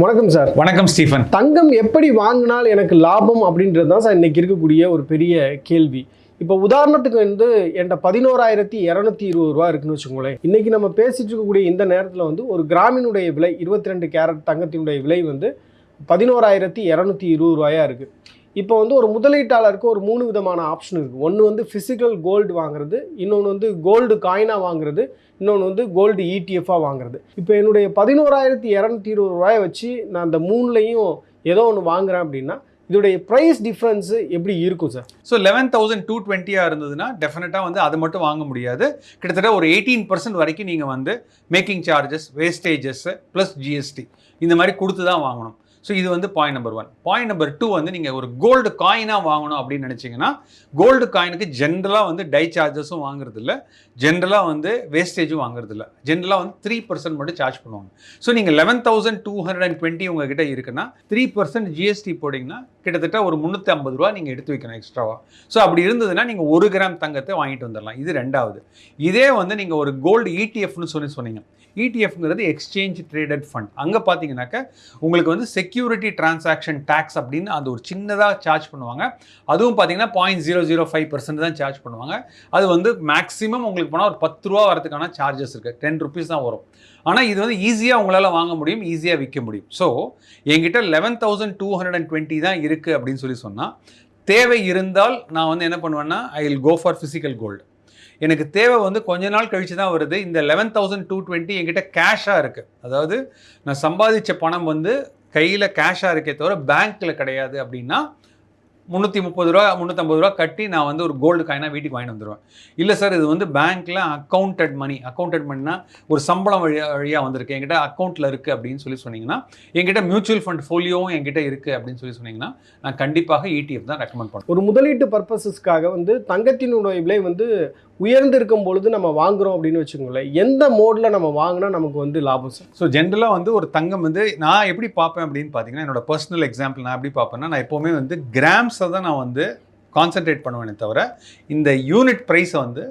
வணக்கம் சார் வணக்கம் ஸ்டீஃபன். தங்கம் எப்படி வாங்கினால் எனக்கு லாபம் அப்படின்றது தான் சார் இன்னைக்கு இருக்கக்கூடிய ஒரு பெரிய கேள்வி. இப்போ உதாரணத்துக்கு வந்து என்கிட்ட பதினோராயிரத்தி இரநூத்தி இருபது ரூபா இருக்குன்னு வச்சுக்கோங்களேன். இன்னைக்கு நம்ம பேசிட்டு இருக்கக்கூடிய இந்த நேரத்தில் வந்து ஒரு கிராமினுடைய விலை இருபத்தி ரெண்டு கேரட் தங்கத்தினுடைய விலை வந்து பதினோராயிரத்தி இரநூத்தி இருபது ரூபாயா இருக்கு. இப்போ வந்து ஒரு முதலீட்டாளருக்கு ஒரு மூணு விதமான ஆப்ஷன் இருக்குது ஒன்று வந்து ஃபிசிக்கல் கோல்டு வாங்குறது இன்னொன்று வந்து கோல்டு காயினாக வாங்குறது இன்னொன்று வந்து கோல்டு இடிஎஃபாக வாங்குறது. இப்போ என்னுடைய பதினோராயிரத்தி இரநூத்தி இருபது ரூபாயை வச்சு நான் அந்த மூணுலையும் ஏதோ ஒன்று வாங்குறேன் அப்படின்னா இதோடைய ப்ரைஸ் டிஃப்ரென்ஸு எப்படி இருக்கும் sir so eleven thousand two டுவெண்ட்டியாக இருந்ததுன்னா டெஃபினட்டாக வந்து அது மட்டும் வாங்க முடியாது. கிட்டத்தட்ட ஒரு எயிட்டீன் பர்சன்ட் வரைக்கும் நீங்கள் வந்து making charges wastages plus GST இந்த மாதிரி கொடுத்து தான் வாங்கணும். ஸோ இது வந்து point number one point number two வந்து நீங்கள் ஒரு கோல்டு காயினாக வாங்கணும் அப்படின்னு நினச்சிங்கன்னா கோல்டு காயினுக்கு ஜென்ரலாக வந்து டை சார்ஜஸும் வாங்குறதில்ல. ஜென்ரலாக வந்து வேஸ்டேஜும் வாங்குறதில்ல. ஜென்ரலாக வந்து த்ரீ பர்சன்ட் மட்டும் சார்ஜ் பண்ணுவாங்க. ஸோ நீங்கள் eleven thousand two hundred and twenty உங்ககிட்ட இருக்குன்னா த்ரீ பர்சன்ட் ஜிஎஸ்டி போட்டிங்கன்னா கிட்டத்தட்ட ஒரு முந்நூற்றி ஐம்பது ரூபா நீங்கள் எடுத்து வைக்கணும் எக்ஸ்ட்ராவாக ஸோ அப்படி இருந்ததுன்னா நீங்கள் ஒரு கிராம் தங்கத்தை வாங்கிட்டு வந்துடலாம். இது ரெண்டாவது. இதே வந்து நீங்கள் ஒரு கோல்டு இடிஎஃப்னு சொல்லி சொன்னீங்க. இடிஎஃப்ங்கிறது எக்ஸ்சேஞ்ச் ட்ரேடட் ஃபண்ட் அங்கே பார்த்தீங்கன்னாக்க உங்களுக்கு வந்து செக்யூரிட்டி டிரான்சாக்ஷன் டேக்ஸ் அப்படின்னு அது ஒரு சின்னதாக சார்ஜ் பண்ணுவாங்க. அதுவும் பார்த்தீங்கன்னா point zero zero five percent தான் சார்ஜ் பண்ணுவாங்க. அது வந்து மேக்ஸிமம் உங்களுக்கு போனால் ஒரு பத்து ரூபா வரதுக்கான சார்ஜஸ் இருக்குது டென் ருபீஸ் தான் வரும். ஆனால் இது வந்து ஈஸியாக உங்களால் வாங்க முடியும் ஈஸியாக விற்க முடியும். ஸோ என்கிட்ட eleven thousand two hundred and twenty தான் இருக்குது அப்படின்னு சொல்லி சொன்னால் தேவை இருந்தால் நான் வந்து என்ன பண்ணுவேன்னா I will go for physical gold எனக்கு தேவை வந்து கொஞ்ச நாள் கழிச்சு தான் வருது. இந்த லெவன் தௌசண்ட் டூ டுவெண்ட்டி என்கிட்ட கேஷாக இருக்குது அதாவது நான் சம்பாதிச்ச பணம் வந்து கையில் கேஷாக இருக்கே தவிர பேங்க்கில் கிடையாது அப்படின்னா முந்நூற்றி முப்பது ரூபா முந்நூற்றம்பது ரூபா கட்டி நான் வந்து ஒரு கோல்டு காயினாக வீட்டுக்கு வாங்கிட்டு வந்துடுவேன் இல்லை சார் இது வந்து பேங்க்கில் அக்கௌண்டட் மணி அக்கௌண்டட் மணினா ஒரு சம்பளம் வழியாக வழியாக வந்திருக்கு. என்கிட்ட அக்கௌண்ட்டில் இருக்குது அப்படின்னு சொல்லி சொன்னீங்கன்னா என்கிட்ட மியூச்சுவல் ஃபண்ட் ஃபோலியோவும் என்கிட்ட இருக்குது அப்படின்னு சொல்லி சொன்னீங்கன்னா நான் கண்டிப்பாக இடிஎஃப் தான் ரெக்கமெண்ட் பண்ணுவேன். ஒரு முதலீட்டு பர்பஸஸ்க்காக வந்து தங்கத்தினுடைய விலை வந்து உயர்ந்து இருக்கும் பொழுது நம்ம வாங்குறோம் அப்படின்னு வச்சுக்கோங்களேன். எந்த மோடில் நம்ம வாங்கினா நமக்கு வந்து லாபம் சார்? ஸோ ஜென்ரலாக வந்து ஒரு தங்கம் வந்து நான் எப்படி பார்ப்பேன் அப்படின்னு பார்த்தீங்கன்னா என்னோட பர்சனல் எக்ஸாம்பிள் நான் எப்படி பார்ப்பேன்னா நான் எப்போவுமே வந்து கிராம்ஸை தான் நான் வந்து கான்சென்ட்ரேட் பண்ணுவேனே தவிர இந்த யூனிட் ப்ரைஸை வந்து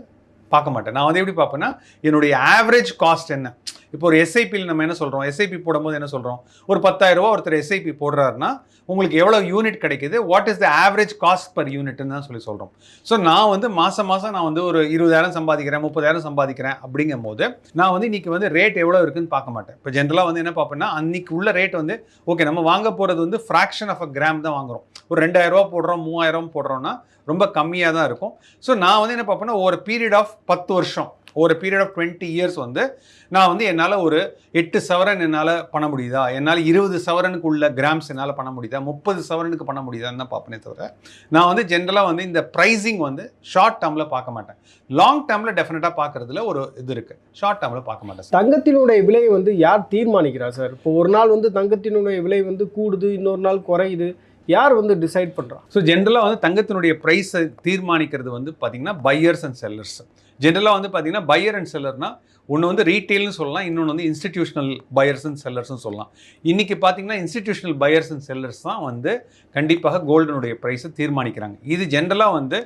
பார்க்க மாட்டேன். நான் வந்து எப்படி பார்ப்பேன்னா என்னுடைய ஆவரேஜ் காஸ்ட் என்ன? இப்போ ஒரு எஸ்ஐபியில் நம்ம என்ன சொல்கிறோம் எஸ்ஐபி போடும்போது என்ன சொல்கிறோம் ஒரு பத்தாயிரரூபா ஒருத்தர் எஸ்ஐபி போடுறாருன்னா உங்களுக்கு எவ்வளோ யூனிட் கிடைக்குது? What is the average cost per யூனிட்னு தான் சொல்லி சொல்கிறோம் ஸோ நான் வந்து மாதம் மாதம் நான் வந்து ஒரு இருபதாயிரம் சம்பாதிக்கிறேன் முப்பதாயிரம் சம்பாதிக்கிறேன் அப்படிங்கும் போது நான் வந்து இன்றைக்கி வந்து ரேட் எவ்வளோ இருக்குன்னு பார்க்க மாட்டேன். இப்போ ஜென்ரலாக வந்து என்ன பார்ப்பேன்னா அன்னைக்கு உள்ள ரேட் வந்து ஓகே நம்ம வாங்க போகிறது வந்து ஃப்ராக்ஷன் ஆஃப் அ கிராம் தான் வாங்குறோம். ஒரு ரெண்டாயிரம் ரூபா போடுறோம் மூவாயிரம் போடுறோம்னா ரொம்ப கம்மியாக தான் இருக்கும். ஸோ நான் வந்து என்ன பார்ப்பேன்னா ஒரு பீரியட் ஆஃப் பத்து வருஷம் ஒரு பீரியட் ஆஃப் டுவெண்ட்டி இயர்ஸ் வந்து நான் வந்து என்னால் ஒரு எட்டு சவரன் என்னால் பண்ண முடியுதா? என்னால் இருபது சவரனுக்கு உள்ள கிராம்ஸ் என்னால் பண்ண முடியுதா? முப்பது சவரனுக்கு பண்ண முடியுதான்னு தான் பார்ப்பனே தவிர நான் வந்து ஜென்ரலாக வந்து இந்த ப்ரைஸிங் வந்து ஷார்ட் டேர்மில் பார்க்க மாட்டேன். லாங் டேர்மில் டெஃபினட்டாக பார்க்குறதுல ஒரு இது இருக்குது ஷார்ட் டேர்மில் பார்க்க மாட்டேன் தங்கத்தினுடைய விலை வந்து யார் தீர்மானிக்கிறா சார் இப்போ ஒரு நாள் வந்து தங்கத்தினுடைய விலை வந்து கூடுது இன்னொரு நாள் குறையுது. யார் வந்து டிசைட் பண்ணுறா ஸோ ஜென்ரலாக வந்து தங்கத்தினுடைய ப்ரைஸை தீர்மானிக்கிறது வந்து பார்த்தீங்கன்னா பையர்ஸ் அண்ட் செல்லர்ஸ் ஜென்ரலாக வந்து பார்த்தீங்கன்னா பையர் அண்ட் செல்லர்னா ஒன்று வந்து ரீட்டெயில்னு சொல்லலாம் இன்னொன்று வந்து இன்ஸ்டிடியூஷனல் பையர்ஸ் அண்ட் செல்லர்ஸ்னு சொல்லலாம். இன்றைக்கி பார்த்தீங்கன்னா இன்ஸ்டிடியூஷனல் பையர்ஸ் அண்ட் செல்லர்ஸ் தான் வந்து கண்டிப்பாக கோல்டனுடைய ப்ரைஸை தீர்மானிக்கிறாங்க. இது ஜென்ரலாக வந்து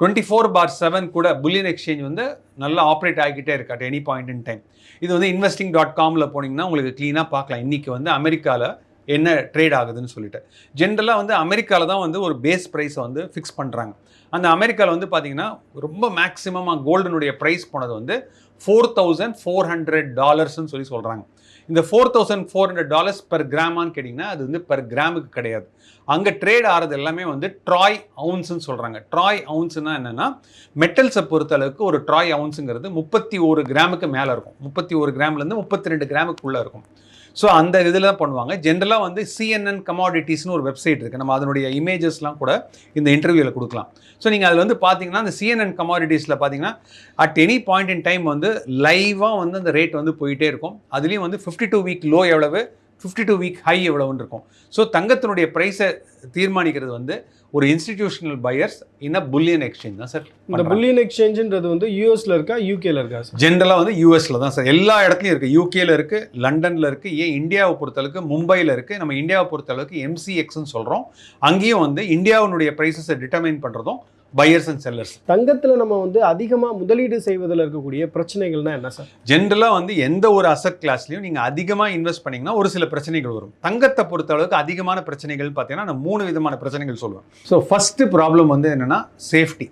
டுவெண்ட்டி ஃபோர் பார் செவன் கூட புல்லியன் எக்ஸ்சேஞ்ச் வந்து நல்லா ஆப்ரேட் ஆகிக்கிட்டே இருக்கு at any point in time இது வந்து இன்வெஸ்டிங் டாட் காமில் போனீங்கன்னா உங்களுக்கு க்ளீனாக பார்க்கலாம். இன்றைக்கி வந்து அமெரிக்காவில் என்ன ட்ரேட் ஆகுதுன்னு சொல்லிட்டு. ஜென்ரலாக வந்து அமெரிக்காவில் தான் வந்து ஒரு பேஸ் ப்ரைஸை வந்து ஃபிக்ஸ் பண்ணுறாங்க அந்த அமெரிக்காவில் வந்து பார்த்தீங்கன்னா ரொம்ப மேக்ஸிமமாக கோல்டனுடைய ப்ரைஸ் போனது வந்து ஃபோர் தௌசண்ட் ஃபோர் ஹண்ட்ரட் டாலர்ஸ்னு சொல்லி சொல்கிறாங்க இந்த four thousand four hundred dollars per கிராமான்னு கேட்டிங்கன்னா அது வந்து பெர் கிராமுக்கு கிடையாது. அங்கே ட்ரேட் ஆகிறது எல்லாமே வந்து ட்ராய் அவுன்ஸுன்னு சொல்கிறாங்க ட்ராய் அவுன்ஸ்னா என்னென்னா மெட்டல்ஸை பொறுத்த அளவுக்கு ஒரு ட்ராய் அவுன்ஸுங்கிறது முப்பத்தி ஒரு கிராமுக்கு மேலே இருக்கும். முப்பத்தி ஒரு கிராம்லேருந்து முப்பத்தி ரெண்டு கிராமுக்குள்ளே இருக்கும். ஸோ அந்த இதில் தான் பண்ணுவாங்க. ஜென்ரலாக வந்து சிஎன்என் கமாடிட்டிஸ்னு ஒரு வெப்சைட் இருக்குது நம்ம அதனுடைய இமேஜஸ்லாம் கூட இந்த இன்டர்வியூவில் கொடுக்கலாம். ஸோ நீங்கள் அதில் வந்து பார்த்தீங்கன்னா அந்த சிஎன்என் கமாடிட்டிஸில் பார்த்தீங்கன்னா at any point in time வந்து லைவாக வந்து அந்த ரேட் வந்து போயிட்டே இருக்கும். அதுலேயும் வந்து ஃபிஃப்டி டூ வீக் லோ எவ்வளவு? ஃபிஃப்டி டூ வீக் ஹை எவ்வளவுன்னு இருக்கும். ஸோ தங்கத்தினுடைய ப்ரைஸை தீர்மானிக்கிறது வந்து ஒரு institutional buyers in a bullion exchange தான் சார் இந்த புல்லியன் எக்ஸ்சேஞ்சுன்றது வந்து யூஎஸ்ல இருக்கா யூகேல இருக்கா சார் ஜென்ரலாக வந்து யூஎஸ்ல தான் சார் எல்லா இடத்துலையும் இருக்குது யூகேல இருக்குது லண்டனில் இருக்குது ஏன் இந்தியாவை பொறுத்தளவுக்கு மும்பையில் இருக்குது நம்ம இந்தியாவை பொறுத்தளவுக்கு எம்சிஎக்ஸ்னு சொல்கிறோம் அங்கேயும் வந்து இந்தியாவினுடைய ப்ரைஸஸை டிட்டர்மைன் பண்ணுறதும் பையர்ஸ் அண்ட் செல்லர்ஸ் தங்கத்துல நம்ம வந்து அதிகமா முதலீடு செய்வதில் இருக்கக்கூடிய பிரச்சனைகள்னா என்ன சார்? ஜென்ரலாக வந்து எந்த ஒரு அசட் கிளாஸ்லையும் நீங்கள் அதிகமாக இன்வெஸ்ட் பண்ணீங்கன்னா ஒரு சில பிரச்சனைகள் வரும். தங்கத்தை பொறுத்த அளவுக்கு அதிகமான பிரச்சனைகள் பார்த்தீங்கன்னா நான் மூணு விதமான பிரச்சனைகள் சொல்லுவேன். ஸோ ஃபஸ்ட்டு ப்ராப்ளம் வந்து என்னென்னா சேஃப்டி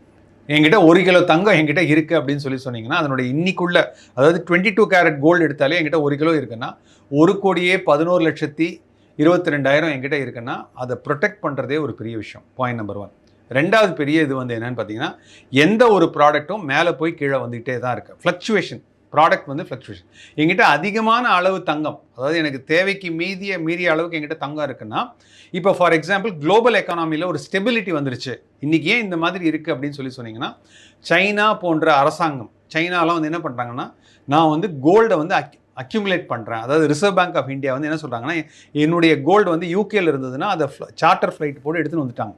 என்கிட்ட ஒரு கிலோ தங்கம் என்கிட்ட இருக்குது அப்படின்னு சொல்லி சொன்னீங்கன்னா அதனுடைய இன்னிக்குள்ள அதாவது டுவெண்ட்டி டூ கேரட் கோல்டு எடுத்தாலே என்கிட்ட ஒரு கிலோ இருக்குன்னா ஒரு கோடியே பதினோரு லட்சத்தி இருபத்தி ரெண்டாயிரம் என்கிட்ட இருக்குன்னா அதை ப்ரொடெக்ட் பண்ணுறதே ஒரு பெரிய விஷயம். பாயிண்ட் நம்பர் ஒன் ரெண்டாவது பெரிய இது வந்து என்னன்னு பார்த்தீங்கன்னா எந்த ஒரு ப்ராடக்ட்டும் மேலே போய் கீழே வந்துகிட்டே தான் இருக்குது ஃப்ளக்சுவேஷன் ப்ராடக்ட் வந்து ஃப்ளக்சுவேஷன் எங்கிட்ட அதிகமான அளவு தங்கம் அதாவது எனக்கு தேவைக்கு மீதிய மீறிய அளவுக்கு என்கிட்ட தங்கம் இருக்குன்னா இப்போ ஃபார் எக்ஸாம்பிள் குளோபல் எக்கானாமியில் ஒரு ஸ்டெபிலிட்டி வந்துருச்சு. இன்றைக்கி ஏன் இந்த மாதிரி இருக்குது அப்படின்னு சொல்லி சொன்னீங்கன்னா சைனா போன்ற அரசாங்கம் சைனாலாம் வந்து என்ன பண்ணுறாங்கன்னா நான் வந்து கோல்டை வந்து அக் அக்யூமுலேட் பண்ணுறேன் அதாவது ரிசர்வ் பேங்க் ஆஃப் இந்தியா வந்து என்ன சொல்கிறாங்கன்னா என்னுடைய கோல்டு வந்து யூகேல இருந்ததுன்னா அதை சார்ட்டர் ஃப்ளைட் போட்டு எடுத்துன்னு வந்துட்டாங்க.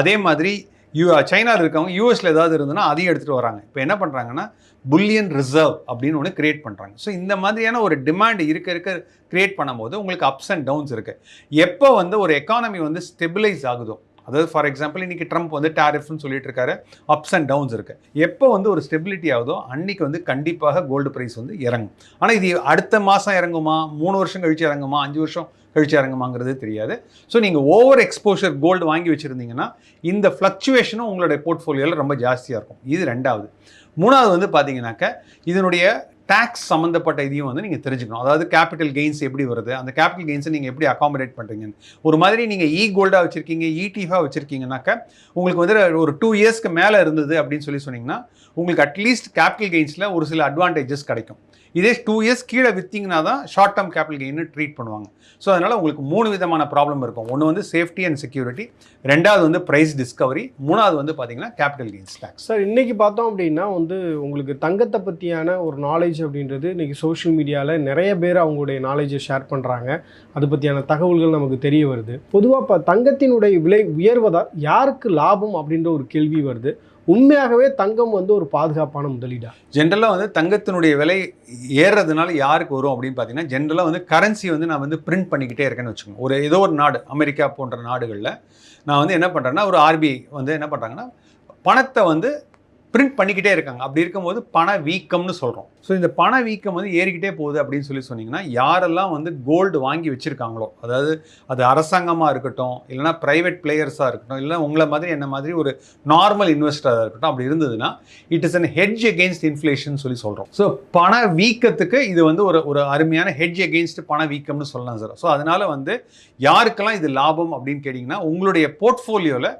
அதே மாதிரி யூ சைனாவில் இருக்கவங்க யூஎஸில் ஏதாவது இருந்ததுன்னா அதையும் எடுத்துகிட்டு வராங்க. இப்போ என்ன பண்ணுறாங்கன்னா புல்லியன் ரிசர்வ் அப்படின்னு ஒன்று கிரியேட் பண்ணுறாங்க ஸோ இந்த மாதிரியான ஒரு டிமாண்ட் இருக்க இருக்க கிரியேட் பண்ணும்போது உங்களுக்கு அப்ஸ் அண்ட் டவுன்ஸ் இருக்குது எப்போ வந்து ஒரு எக்கானமி வந்து ஸ்டெபிலைஸ் ஆகுதோ அதாவது ஃபார் எக்ஸாம்பிள் இன்றைக்கி ட்ரம்ப் வந்து டேரிஃப்னு சொல்லிட்டு இருக்காரு அப்ஸ் அண்ட் டவுன்ஸ் இருக்குது எப்போ வந்து ஒரு ஸ்டெபிலிட்டி ஆகுதோ அன்னைக்கு வந்து கண்டிப்பாக கோல்டு ப்ரைஸ் வந்து இறங்கும். ஆனால் இது அடுத்த மாதம் இறங்குமா? மூணு வருஷம் கழிச்சு இறங்குமா? அஞ்சு வருஷம் கழிச்சு இறங்குமாங்கிறது தெரியாது. ஸோ நீங்கள் ஓவர் எக்ஸ்போஷர் கோல்டு வாங்கி வச்சுருந்தீங்கன்னா இந்த ஃப்ளக்சுவேஷனும் உங்களுடைய போர்ட்ஃபோலியோவில் ரொம்ப ஜாஸ்தியாக இருக்கும். இது ரெண்டாவது. மூணாவது வந்து பார்த்தீங்கன்னாக்க இதனுடைய டேக்ஸ் சம்மந்தப்பட்ட இதையும் வந்து நீங்கள் தெரிஞ்சுக்கணும். அதாவது கேபிட்டல் கெயின்ஸ் எப்படி வருது அந்த கேபிட்டல் கெயின்ஸை நீங்கள் எப்படி அகாமடேட் பண்ணுறீங்கன்னு ஒரு மாதிரி நீங்கள் இ கோல்டாக வச்சுருக்கீங்க இடிஃபாக வச்சுருக்கீங்கனாக்க உங்களுக்கு வந்து ஒரு டூ இயர்ஸ்க்கு மேலே இருந்தது அப்படின்னு சொல்லி சொன்னீங்கன்னா உங்களுக்கு அட்லீஸ்ட் கேபிட்டல் கெயின்ஸில் ஒரு சில அட்வான்டேஜஸ் கிடைக்கும். இதே டூ இயர்ஸ் கீழே விற்றிங்கன்னா தான் ஷார்ட் டேர்ம் கேபிட்டல் கெயின்னு ட்ரீட் பண்ணுவாங்க. ஸோ அதனால் உங்களுக்கு மூணு விதமான ப்ராப்ளம் இருக்கும். ஒன்று வந்து சேஃப்டி அண்ட் செக்யூரிட்டி ரெண்டாவது வந்து ப்ரைஸ் டிஸ்கவரி மூணாவது வந்து பார்த்தீங்கன்னா கேபிட்டல் கெயின்ஸ் டேக்ஸ் சார் இன்றைக்கி பார்த்தோம் அப்படின்னா வந்து உங்களுக்கு தங்கத்தை பற்றியான ஒரு நாலேஜ் அப்படின்றது இன்றைக்கி சோஷியல் மீடியாவில் நிறைய பேர் அவங்களுடைய நாலேஜை ஷேர் பண்ணுறாங்க அது பற்றியான தகவல்கள் நமக்கு தெரிய வருது. பொதுவாக இப்போ தங்கத்தினுடைய விலை உயர்வதால் யாருக்கு லாபம் அப்படின்ற ஒரு கேள்வி வருது. உண்மையாகவே தங்கம் வந்து ஒரு பாதுகாப்பான முதலீடா? ஜென்ரலாக வந்து தங்கத்தினுடைய விலை ஏறுறதுனால யாருக்கு வரும் அப்படின்னு பார்த்தீங்கன்னா ஜென்ரலாக வந்து கரன்சி வந்து நான் வந்து பிரிண்ட் பண்ணிக்கிட்டே இருக்கேன்னு வச்சுக்கோங்க. ஒரு ஏதோ ஒரு நாடு அமெரிக்கா போன்ற நாடுகளில் நான் வந்து என்ன பண்ணுறேன்னா ஒரு ஆர்பிஐ வந்து என்ன பண்ணுறாங்கன்னா பணத்தை வந்து பிரிண்ட் பண்ணிக்கிட்டே இருக்காங்க. அப்படி இருக்கும்போது பண வீக்கம்னு சொல்கிறோம் ஸோ இந்த பண வீக்கம் வந்து ஏறிக்கிட்டே போகுது அப்படின்னு சொல்லி சொன்னீங்கன்னா யாரெல்லாம் வந்து கோல்டு வாங்கி வச்சுருக்காங்களோ அதாவது அது அரசாங்கமாக இருக்கட்டும் இல்லைனா ப்ரைவேட் பிளேயர்ஸாக இருக்கட்டும் இல்லை உங்களை மாதிரி என்ன மாதிரி ஒரு நார்மல் இன்வெஸ்டராக இருக்கட்டும் அப்படி இருந்ததுன்னா it is an hedge against inflation சொல்லி சொல்கிறோம் ஸோ பண வீக்கத்துக்கு இது வந்து ஒரு ஒரு அருமையான ஹெட்ஜ் அகெயின்ஸ்ட் பண வீக்கம்னு சொல்லலாம் சார் ஸோ அதனால் வந்து யாருக்கெல்லாம் இது லாபம் அப்படின்னு கேட்டிங்கன்னா உங்களுடைய போர்ட்ஃபோலியோவில்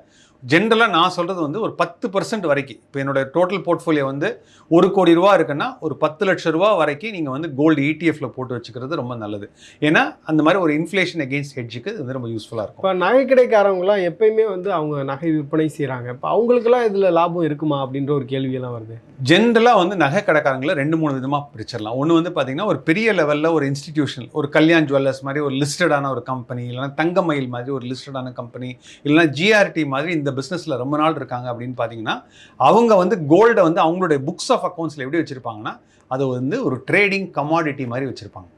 ஜென்ரலாக நான் சொல்கிறது வந்து ஒரு பத்து பர்சன்ட் வரைக்கும். இப்போ என்னோடய டோட்டல் போர்ட்ஃபோலியோ வந்து ஒரு கோடி ரூபா இருக்குன்னா ஒரு பத்து லட்ச ரூபா வரைக்கும் நீங்கள் வந்து கோல்டு இடிஎஃப்ல போட்டு வச்சுக்கிறது ரொம்ப நல்லது. ஏன்னா அந்த மாதிரி ஒரு இன்ஃப்ளேஷன் அகேன்ஸ்ட் ஹெட்ஜுக்கு இது வந்து ரொம்ப யூஸ்ஃபுல்லாக இருக்கும். இப்போ நகை கடைக்காரவங்களாம் எப்பயுமே வந்து அவங்க நகை விற்பனை செய்கிறாங்க இப்போ அவங்களுக்கெல்லாம் இதில் லாபம் இருக்குமா அப்படின்ற ஒரு கேள்வியெல்லாம் வருது. ஜென்ரலாக வந்து நகை கடைக்காரங்களை ரெண்டு மூணு விதமாக பிரிச்சிடலாம். ஒன்று வந்து பார்த்தீங்கன்னா ஒரு பெரிய லெவலில் ஒரு இன்ஸ்டிடியூஷன் ஒரு கல்யாண் ஜுவல்லர்ஸ் மாதிரி ஒரு லிஸ்டடான ஒரு கம்பெனி இல்லைனா தங்கமயில் மாதிரி ஒரு லிஸ்டடான கம்பெனி இல்லைனா ஜிஆர்டி மாதிரி இந்த பிஸ்னஸில் ரொம்ப நாள் இருக்காங்க அப்படின்னு பார்த்தீங்கன்னா அவங்க வந்து கோல்டை வந்து அவங்களுடைய புக்ஸ் ஆஃப் அக்கௌண்ட்ஸில் எப்படி வச்சுருப்பாங்கன்னா அதை வந்து ஒரு ட்ரேடிங் கமாடிட்டி மாதிரி வச்சுருப்பாங்க.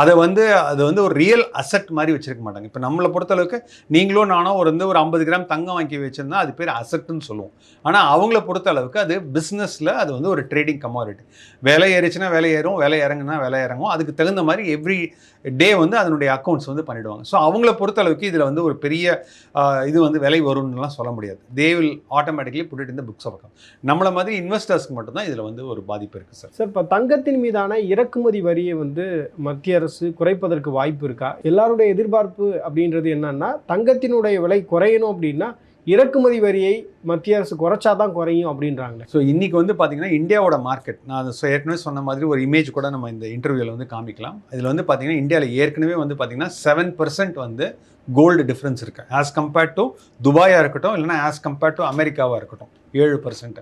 அதை வந்து அது வந்து ஒரு ரியல் அசட் மாதிரி வச்சுருக்க மாட்டாங்க. இப்போ நம்மளை பொறுத்தளவுக்கு நீங்களும் நானும் ஒரு வந்து ஒரு ஐம்பது கிராம் தங்கம் வாங்கி வச்சுருந்தா அது பேர் அசட்டுன்னு சொல்லுவோம். ஆனால் அவங்கள பொறுத்த அளவுக்கு அது பிஸ்னஸில் அது வந்து ஒரு ட்ரேடிங் கமாடிட்டி விலை ஏறிச்சுன்னா விலை ஏறும் விலை இறங்குனா விலை இறங்கும். அதுக்கு தகுந்த மாதிரி எவ்ரி டே வந்து அதனுடைய அக்கௌண்ட்ஸ் வந்து பண்ணிடுவாங்க. ஸோ அவங்கள பொறுத்த அளவுக்கு இதில் வந்து ஒரு பெரிய இது வந்து விலை வரும்னுலாம் சொல்ல முடியாது. தே வில் ஆட்டோமேட்டிக்லி புட் இந்த புக்ஸ் பக்கம் நம்மளை மாதிரி இன்வெஸ்டர்ஸ்க்கு மட்டும்தான் இதில் வந்து ஒரு பாதிப்பு இருக்குது சார் சார் இப்போ தங்கத்தின் மீதான இறக்குமதி வரியை வந்து மத்திய அரசு குறைப்பதற்கு வாய்ப்பு இருக்கா? எல்லாருடைய எதிர்பார்ப்பு அப்படின்றது என்னன்னா தங்கத்தினுடைய விலை குறையணும் அப்படின்னா இறக்குமதி வரியை மத்திய அரசு குறைச்சா தான் குறையும் அப்படின்றாங்க ஸோ இன்னைக்கு வந்து பார்த்தீங்கன்னா இந்தியாவோட மார்க்கெட் நான் அதை ஏற்கனவே சொன்ன மாதிரி ஒரு இமேஜ் கூட நம்ம இந்த இன்டர்வியூவில் வந்து காமிக்கலாம். இதில் வந்து பார்த்தீங்கன்னா இந்தியாவில் ஏற்கனவே வந்து பார்த்தீங்கன்னா செவன் பர்சன்ட் வந்து கோல்டு டிஃப்ரென்ஸ் இருக்கு. ஆஸ் கம்பேர்ட் டு துபாயாக இருக்கட்டும் இல்லைனா ஆஸ் கம்பேர்ட் டு அமெரிக்காவாக இருக்கட்டும் ஏழு பர்சன்ட்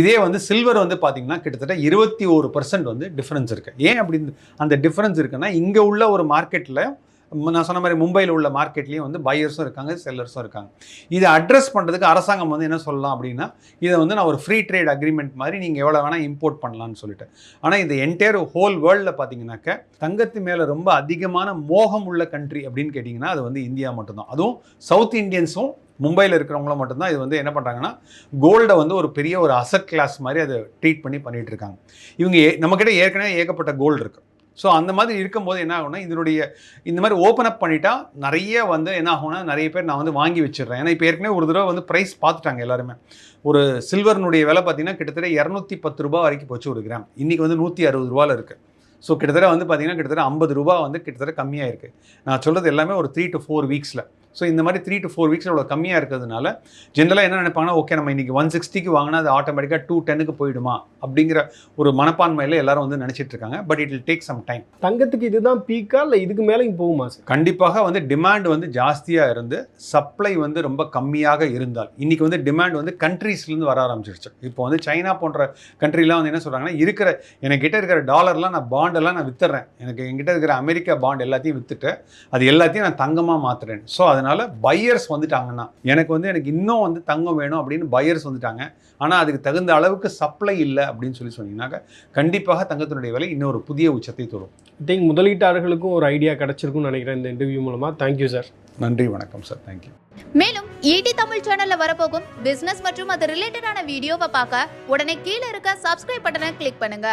இதே வந்து சில்வர் வந்து பார்த்தீங்கன்னா கிட்டத்தட்ட இருபத்தி ஒரு பர்சன்ட் வந்து டிஃப்ரென்ஸ் இருக்குது ஏன் அப்படி அந்த டிஃப்ரென்ஸ் இருக்குன்னா இங்கே உள்ள ஒரு மார்க்கெட்டில் நான் சொன்ன மாதிரி மும்பையில் உள்ள மார்க்கெட்லேயும் வந்து பையர்ஸும் இருக்காங்க செல்லர்ஸும் இருக்காங்க. இதை அட்ரஸ் பண்ணுறதுக்கு அரசாங்கம் வந்து என்ன சொல்லலாம் அப்படின்னா இதை வந்து நான் ஒரு ஃப்ரீ ட்ரேட் அக்ரிமெண்ட் மாதிரி நீங்கள் எவ்வளோ வேணால் இம்போர்ட் பண்ணலாம்னு சொல்லிட்டு. ஆனால் இந்த என்டையர் ஹோல் வேர்ல்டில் பார்த்தீங்கன்னாக்க தங்கத்து மேலே ரொம்ப அதிகமான மோகம் உள்ள கண்ட்ரி அப்படின்னு கேட்டிங்கன்னா அது வந்து இந்தியா மட்டும்தான். அதுவும் சவுத் இந்தியன்ஸும் மும்பையில் இருக்கிறவங்கள மட்டும்தான் இது வந்து என்ன பண்ணுறாங்கன்னா கோல்டை வந்து ஒரு பெரிய ஒரு அசட் கிளாஸ் மாதிரி அதை ட்ரீட் பண்ணி பண்ணிகிட்டு இருக்காங்க. இவங்க ஏ- நம்மக்கிட்ட ஏற்கனவே ஏகப்பட்ட கோல்டு இருக்குது ஸோ அந்த மாதிரி இருக்கும்போது என்ன ஆகும்னா இதனுடைய இந்த மாதிரி ஓப்பன் அப் பண்ணிட்டா நிறைய வந்து என்ன ஆகும்னா நிறைய பேர் நான் வந்து வாங்கி வச்சிடுறேன். ஏன்னா இப்போ ஏற்கனவே ஒரு தடவை வந்து ப்ரைஸ் பார்த்துட்டாங்க எல்லாருமே. ஒரு சில்வர்னுடைய விலை பார்த்தீங்கன்னா கிட்டத்தட்ட இரநூத்தி பத்து ரூபா வரைக்கும் போச்சு ஒரு கிராம் இன்றைக்கி வந்து நூற்றி அறுபது ரூபாவில் இருக்குது ஸோ கிட்டத்தட்ட வந்து பார்த்தீங்கன்னா கிட்டத்தட்ட ஐம்பது ரூபா வந்து கிட்டத்தட்ட கம்மியாக இருக்குது நான் சொல்கிறது எல்லாமே ஒரு த்ரீ டு ஃபோர் வீக்ஸில் ஸோ இந்த மாதிரி த்ரீ டு ஃபோர் வீக்ஸில் இவ்வளோ கம்மியாக இருக்கிறதுனால ஜென்ரலாக என்ன நினைப்பாங்கன்னா ஓகே நம்ம இன்றைக்கி ஒன் சிக்ஸ்டிக்கு வாங்கினா அது ஆட்டோமேட்டிக்காக டூ டென்னுக்கு போயிடுமா? அப்படிங்கிற ஒரு மனப்பான்மையில் எல்லாரும் வந்து நினச்சிட்டு இருக்காங்க. But it will take some time தங்கத்துக்கு இதுதான் பீக்கா இல்லை இதுக்கு மேலேயும் போகுமா சார் கண்டிப்பாக வந்து டிமாண்ட் வந்து ஜாஸ்தியாக இருந்து சப்ளை வந்து ரொம்ப கம்மியாக இருந்தால் இன்றைக்கி வந்து டிமாண்ட் வந்து கண்ட்ரீஸ்லேருந்து வர ஆரம்பிச்சிருச்சு. இப்போ வந்து சைனா போன்ற கண்ட்ரிலாம் வந்து என்ன சொல்கிறாங்கன்னா இருக்கிற என்கிட்ட இருக்கிற டாலர்லாம் நான் பாண்டெல்லாம் நான் வித்துறேன் எனக்கு என்கிட்ட இருக்கிற அமெரிக்கா பாண்ட் எல்லாத்தையும் வித்துட்டு அது எல்லாத்தையும் நான் தங்கமாக மாற்றுறேன் ஸோ அதனால் பையர்ஸ் வந்துட்டாங்கன்னா எனக்கு வந்து எனக்கு இன்னும் வந்து தங்கம் வேணும் அப்படின்னு பையர்ஸ் வந்துட்டாங்க. ஆனால் அதுக்கு தகுந்த அளவுக்கு சப்ளை இல்லை அப்படின்னு சொல்லி சொன்னீங்கன்னாக்க கண்டிப்பாக தங்கத்தினுடைய விலை இன்னொரு புதிய உச்சத்தை தொடும். திங்க் முதலீட்டாளர்களுக்கும் ஒரு ஐடியா கிடைச்சிருக்கும்னு நினைக்கிறேன் இந்த இன்டர்வியூ மூலமா. தேங்க்யூ சார் நன்றி வணக்கம் சார் தேங்க்யூ மேலும் ஈடி தமிழ் சேனல்ல வரப்போகும் பிசினஸ் மற்றும் அது ரிலேட்டடான வீடியோவை பார்க்க உடனே கீழே இருக்க சப்ஸ்கிரைப் பட்டனை கிளிக் பண்ணுங்க.